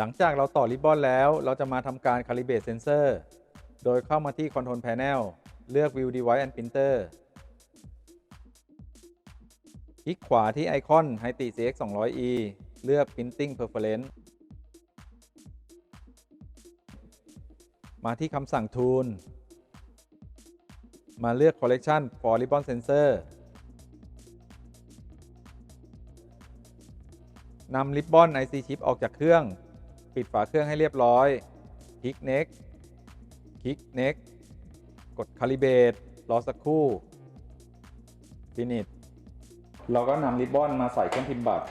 หลังจากเราต่อริบบอนแล้ว เราจะมาทำการ Calibrate Sensor โดยเข้ามาที่ Control Panel เลือก View Device and Printer คลิกขวาที่ไอคอน h i t i CX 200E เลือก Printing Preference มาที่คำสั่ง Tool มาเลือก Collection for Ribbon Sensor นำริบบอน IC chip ออกจากเครื่อง ปิดฝาเครื่องให้เรียบร้อย คลิก Next คลิก Next กด Calibrate รอสักครู่ Finish เราก็นำริบบอนมาใส่เครื่องพิมพ์บัตร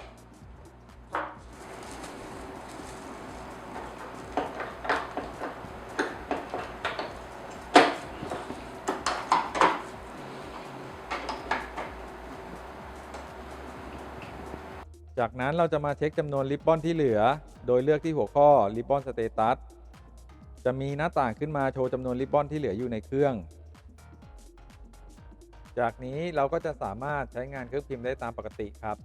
จากนั้นเราจะมาเช็คจำนวนริบบอนที่เหลือ โดยเลือกที่หัวข้อ Ribbon Status จะมีหน้าต่างขึ้นมาโชว์จำนวนริบบอนที่เหลืออยู่ในเครื่อง จากนี้เราก็จะสามารถใช้งานเครื่องพิมพ์ได้ตามปกติครับ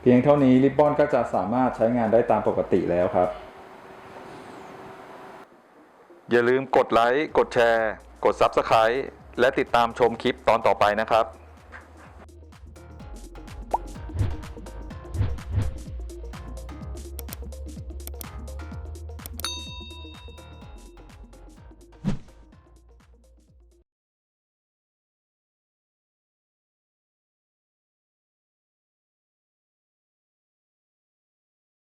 เพียงเท่านี้ริบบอนก็จะสามารถใช้งานได้ตามปกติแล้วครับ อย่าลืมกดไลค์ กดแชร์ กด Subscribe และติดตามชมคลิปตอนต่อไปนะครับ